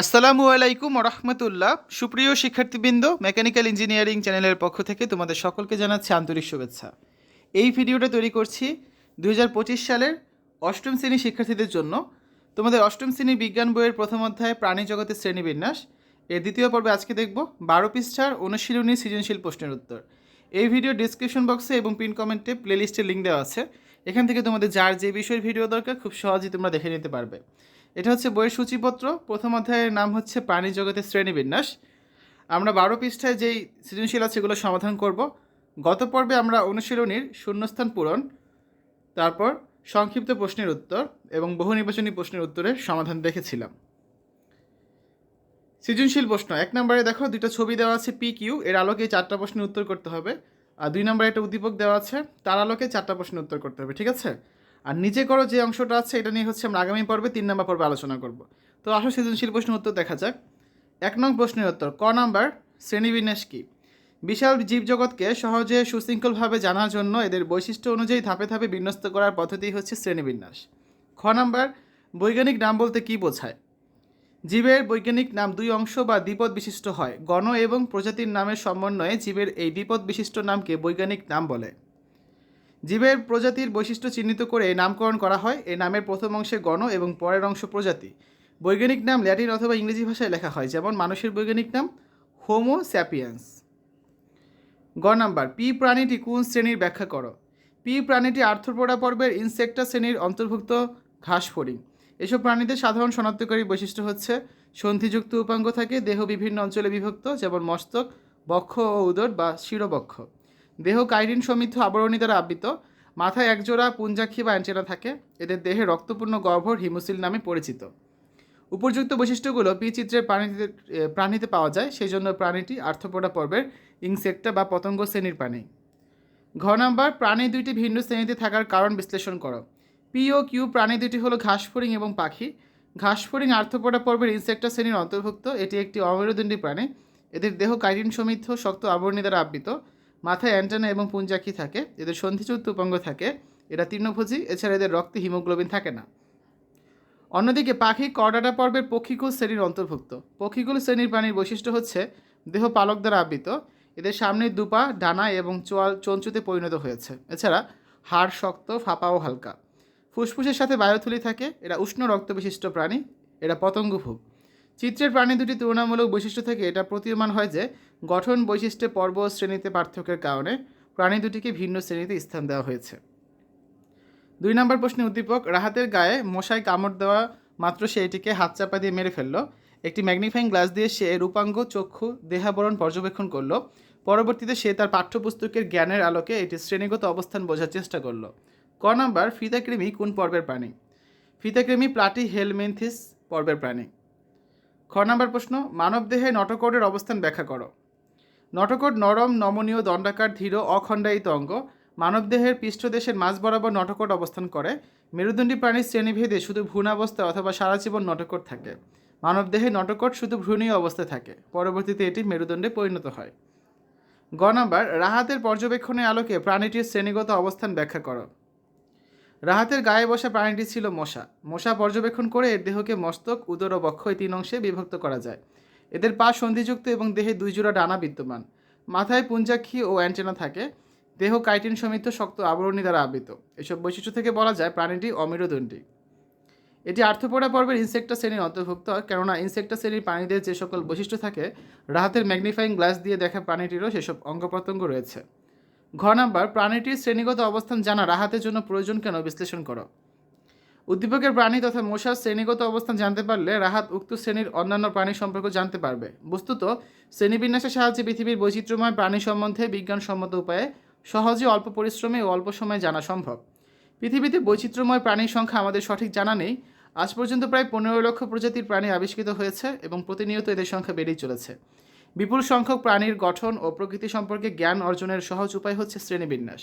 আসসালামু আলাইকুম রহমতুল্লাহ। সুপ্রিয় শিক্ষার্থীবৃন্দ, মেকানিক্যাল ইঞ্জিনিয়ারিং চ্যানেলের পক্ষ থেকে তোমাদের সকলকে জানাচ্ছি আন্তরিক শুভেচ্ছা। এই ভিডিওটা তৈরি করছি দু হাজার পঁচিশ সালের অষ্টম শ্রেণি শিক্ষার্থীদের জন্য। তোমাদের অষ্টম শ্রেণি বিজ্ঞান বইয়ের প্রথম অধ্যায়, প্রাণী জগতের শ্রেণীবিন্যাস। এর দ্বিতীয় পর্বে আজকে দেখব বারো পৃষ্ঠার অনুশীলনী সৃজনশীল প্রশ্নের উত্তর। এই ভিডিও ডিসক্রিপশন বক্সে এবং পিন কমেন্টে প্লেলিস্টের লিঙ্ক দেওয়া আছে। এখান থেকে তোমাদের যার যে বিষয়ের ভিডিও দরকার, খুব সহজেই তোমরা দেখে নিতে পারবে। এটা হচ্ছে বইয়ের সূচিপত্র। প্রথম অধ্যায়ের নাম হচ্ছে প্রাণী জগতের শ্রেণীবিন্যাস। আমরা বারো পৃষ্ঠায় যেই সৃজনশীল আছে এগুলো সমাধান করব। গত পর্বে আমরা অনুশীলনীর শূন্যস্থান পূরণ, তারপর সংক্ষিপ্ত প্রশ্নের উত্তর এবং বহু নির্বাচনী প্রশ্নের উত্তরের সমাধান দেখেছিলাম। সৃজনশীল প্রশ্ন, এক নম্বরে দেখো দুটো ছবি দেওয়া আছে পি কিউ এর আলোকে চারটা প্রশ্নের উত্তর করতে হবে। আর দুই নম্বরে একটা উদ্দীপক দেওয়া আছে, তার আলোকে চারটা প্রশ্নের উত্তর করতে হবে, ঠিক আছে? আর নিজে করো যে অংশটা আছে, এটা নিয়ে হচ্ছে আমরা আগামী পর্বে তিন নম্বর পর্বে আলোচনা করব। তো আসো সৃজনশীল প্রশ্নের উত্তর দেখা যাক। এক নং প্রশ্নের উত্তর, ক নাম্বার শ্রেণীবিন্যাস কী? বিশাল জীবজগৎকে সহজে সুশৃঙ্খলভাবে জানার জন্য এদের বৈশিষ্ট্য অনুযায়ী ধাপে ধাপে বিন্যস্ত করার পদ্ধতি হচ্ছে শ্রেণীবিন্যাস। খ নাম্বার, বৈজ্ঞানিক নাম বলতে কী বোঝায়? জীবের বৈজ্ঞানিক নাম দুই অংশ বা দ্বিপদ বিশিষ্ট হয়। গণ এবং প্রজাতির নামের সমন্বয়ে জীবের এই দ্বিপদ বিশিষ্ট নামকে বৈজ্ঞানিক নাম বলে। জীবের প্রজাতির বৈশিষ্ট্য চিহ্নিত করে নামকরণ করা হয়। এই নামের প্রথম অংশে গণ এবং পরের অংশ প্রজাতি। বৈজ্ঞানিক নাম ল্যাটিন অথবা ইংরেজি ভাষায় লেখা হয়, যেমন মানুষের বৈজ্ঞানিক নাম হোমো স্যাপিয়েন্স। গ নাম্বার, পি প্রাণীটি কোন শ্রেণির ব্যাখ্যা করো? পি প্রাণীটি আর্থ্রোপোডা পর্বের ইনসেক্টা শ্রেণির অন্তর্ভুক্ত ঘাস ফড়িং এসব প্রাণীদের সাধারণ শনাক্তকারী বৈশিষ্ট্য হচ্ছে, সন্ধিযুক্ত উপাঙ্গ থাকে, দেহ বিভিন্ন অঞ্চলে বিভক্ত, যেমন মস্তক, বক্ষ ও উদর বা শিরবক্ষ। দেহ কাইরিন সমৃদ্ধ আবরণী দ্বারা আবৃত। মাথায় একজোড়া পুঞ্জাক্ষী বা অ্যান্টেনা থাকে। এদের দেহে রক্তপূর্ণ গহ্বর হিমোসিল নামে পরিচিত। উপযুক্ত বৈশিষ্ট্যগুলো পি চিত্রের প্রাণীতে প্রাণীতে পাওয়া যায়। সেই জন্য প্রাণীটি আর্থ্রোপোডা পর্বের ইনসেক্টা বা পতঙ্গ শ্রেণির প্রাণী। ঘ নাম্বার, প্রাণী দুইটি ভিন্ন শ্রেণীতে থাকার কারণ বিশ্লেষণ করো। পি ও কিউ প্রাণী দুটি হলো ঘাসফড়িং এবং পাখি। ঘাসফড়িং আর্থ্রোপোডা পর্বের ইনসেক্টা শ্রেণির অন্তর্ভুক্ত। এটি একটি অমেরুদণ্ডী প্রাণী। এদের দেহ কাইরিন সমৃদ্ধ শক্ত আবরণী দ্বারা আবৃত। মাথায় অ্যান্টেনা এবং পুঞ্জাক্ষী থাকে? এদের সন্ধিযুক্ত উপাঙ্গ থাকে। এরা তৃণভোজী এছাড়া এদের রক্তে হিমোগ্লোবিন থাকে না। অন্যদিকে পাখি করডাটা পর্বের পক্ষীকুল শ্রেণির অন্তর্ভুক্ত। পক্ষীকুল শ্রেণির প্রাণীর বৈশিষ্ট্য হচ্ছে দেহ পালক দ্বারা আবৃত। এদের সামনের দুপা, ডানা এবং চোয়াল চঞ্চুতে পরিণত হয়েছে। এছাড়া হাড় শক্ত, ফাঁপা ও হালকা। ফুসফুসের সাথে বায়ুথলি থাকে। এরা উষ্ণ রক্ত বিশিষ্ট প্রাণী। এরা পতঙ্গভূক চিত্রের প্রাণী দুটি তুলনামূলক বৈশিষ্ট্য থেকে এটা প্রতীয়মান হয় যে, গঠন বৈশিষ্ট্যে পর্ব শ্রেণীতে পার্থক্যের কারণে প্রাণী দুটিকে ভিন্ন শ্রেণীতে স্থান দেওয়া হয়েছে। দুই নম্বর প্রশ্নে উদ্দীপক, রাহাতের গায়ে মশায় কামড় দেওয়া মাত্র সে এটিকে হাত চাপা দিয়ে মেরে ফেলল। একটি ম্যাগনিফাইং গ্লাস দিয়ে সে রূপাঙ্গ চক্ষু, দেহাবরণ পর্যবেক্ষণ করল। পরবর্তীতে সে তার পাঠ্যপুস্তকের জ্ঞানের আলোকে এটি শ্রেণীগত অবস্থান বোঝার চেষ্টা করল। ক নাম্বার, ফিতাকৃমি কোন পর্বের প্রাণী? ফিতাকৃমি প্লাটি হেলমেন্থিস পর্বের প্রাণী। খ নাম্বার প্রশ্ন মানবদেহে নটকোডের অবস্থান ব্যাখ্যা করো। নটকোড নরম, নমনীয়, দণ্ডাকার, ধীর, অখণ্ডায়িত অঙ্গ। মানবদেহের পৃষ্ঠদেশের মাঝ বরাবর নটকোড অবস্থান করে। মেরুদণ্ডী প্রাণীর শ্রেণীভেদে শুধু ভ্রূণাবস্থায় অথবা সারা জীবন নটকোড থাকে। মানবদেহে নটকোড শুধু ভ্রূণীয় অবস্থায় থাকে। পরবর্তীতে এটি মেরুদণ্ডে পরিণত হয়। গ নাম্বার, রাহাতের পর্যবেক্ষণের আলোকে প্রাণীটির শ্রেণীগত অবস্থান ব্যাখ্যা করো। রাহাতের গায়ে বসা প্রাণীটি ছিল মশা। মশা পর্যবেক্ষণ করে এর দেহকে মস্তক, উদর ও বক্ষ এই তিন অংশে বিভক্ত করা যায়। এদের পা সন্ধিযুক্ত এবং দেহে দুই জোড়া ডানা বিদ্যমান। মাথায় পুঞ্জাক্ষী ও অ্যান্টেনা থাকে। দেহ কাইটিন সমৃদ্ধ, শক্ত আবরণী দ্বারা আবৃত। এসব বৈশিষ্ট্য থেকে বলা যায় প্রাণীটি অমেরুদণ্ডী। এটি আর্থপোডা পর্বের ইনসেক্টা শ্রেণির অন্তর্ভুক্ত, কেননা ইনসেক্টা শ্রেণির প্রাণীদের যে সকল বৈশিষ্ট্য থাকে, রাহাতের ম্যাগনিফাইং গ্লাস দিয়ে দেখা প্রাণীটিরও সেসব অঙ্গ প্রত্যঙ্গ রয়েছে। ঘ নাম্বার, প্রাণীটির শ্রেণীগত অবস্থান জানা, রাহাতের জন্য প্রয়োজন কেন, বিশ্লেষণ করো। উদ্দীপকের প্রাণী তথা মশার শ্রেণীগত অবস্থান জানতে পারলে রাহাত উক্ত শ্রেণির অন্যান্য প্রাণী সম্পর্কে জানতে পারবে। বস্তুত, শ্রেণীবিন্যাসের সাহায্যে পৃথিবীর বৈচিত্র্যময় প্রাণী সম্বন্ধে বিজ্ঞানসম্মত উপায়ে সহজে অল্প পরিশ্রমে ও অল্প সময়ে জানা সম্ভব। পৃথিবীতে বৈচিত্র্যময় প্রাণীর সংখ্যা আমাদের সঠিক জানা নেই। আজ পর্যন্ত প্রায় পনেরো লক্ষ প্রজাতির প্রাণী আবিষ্কৃত হয়েছে এবং প্রতিনিয়ত এদের সংখ্যা বেড়েই চলেছে। বিপুল সংখ্যক প্রাণীর গঠন ও প্রকৃতি সম্পর্কে জ্ঞান অর্জনের সহজ উপায় হচ্ছে শ্রেণীবিন্যাস।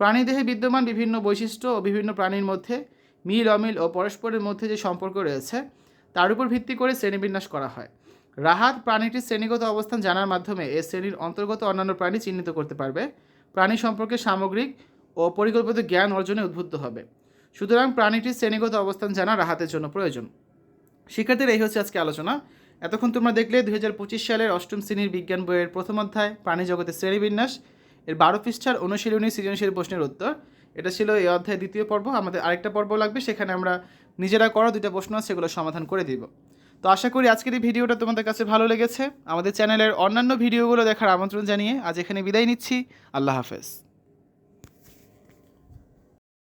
প্রাণীদেহে বিদ্যমান বিভিন্ন বৈশিষ্ট্য ও বিভিন্ন প্রাণীর মধ্যে মিল, অমিল ও পরস্পরের মধ্যে যে সম্পর্ক রয়েছে, তার উপর ভিত্তি করে শ্রেণীবিন্যাস করা হয়। রাহাত প্রাণীটির শ্রেণীগত অবস্থান জানার মাধ্যমে এ শ্রেণির অন্তর্গত অন্যান্য প্রাণী চিহ্নিত করতে পারবে। প্রাণী সম্পর্কে সামগ্রিক ও পরিকল্পিত জ্ঞান অর্জনে উদ্বুদ্ধ হবে। সুতরাং প্রাণীটির শ্রেণীগত অবস্থান জানা রাহাতের জন্য প্রয়োজন। শিক্ষার্থীরা, এই হচ্ছে আজকে আলোচনা। এতক্ষণ তোমরা দেখলে দু হাজার পঁচিশ সালের অষ্টম শ্রেণির বিজ্ঞান বইয়ের প্রথম অধ্যায়, প্রাণী জগতের শ্রেণীবিন্যাস এর বারো পৃষ্ঠার অনুশীলনী সৃজনশীল প্রশ্নের উত্তর। এটা ছিল এই অধ্যায়ের দ্বিতীয় পর্ব। আমাদের আরেকটা পর্ব লাগবে, সেখানে আমরা নিজেরা করা দুইটা প্রশ্ন আছে, সেগুলো সমাধান করে দিব। তো আশা করি আজকের এই ভিডিওটা তোমাদের কাছে ভালো লেগেছে। আমাদের চ্যানেলের অন্যান্য ভিডিওগুলো দেখার আমন্ত্রণ জানিয়ে আজ এখানে বিদায় নিচ্ছি। আল্লাহ হাফেজ।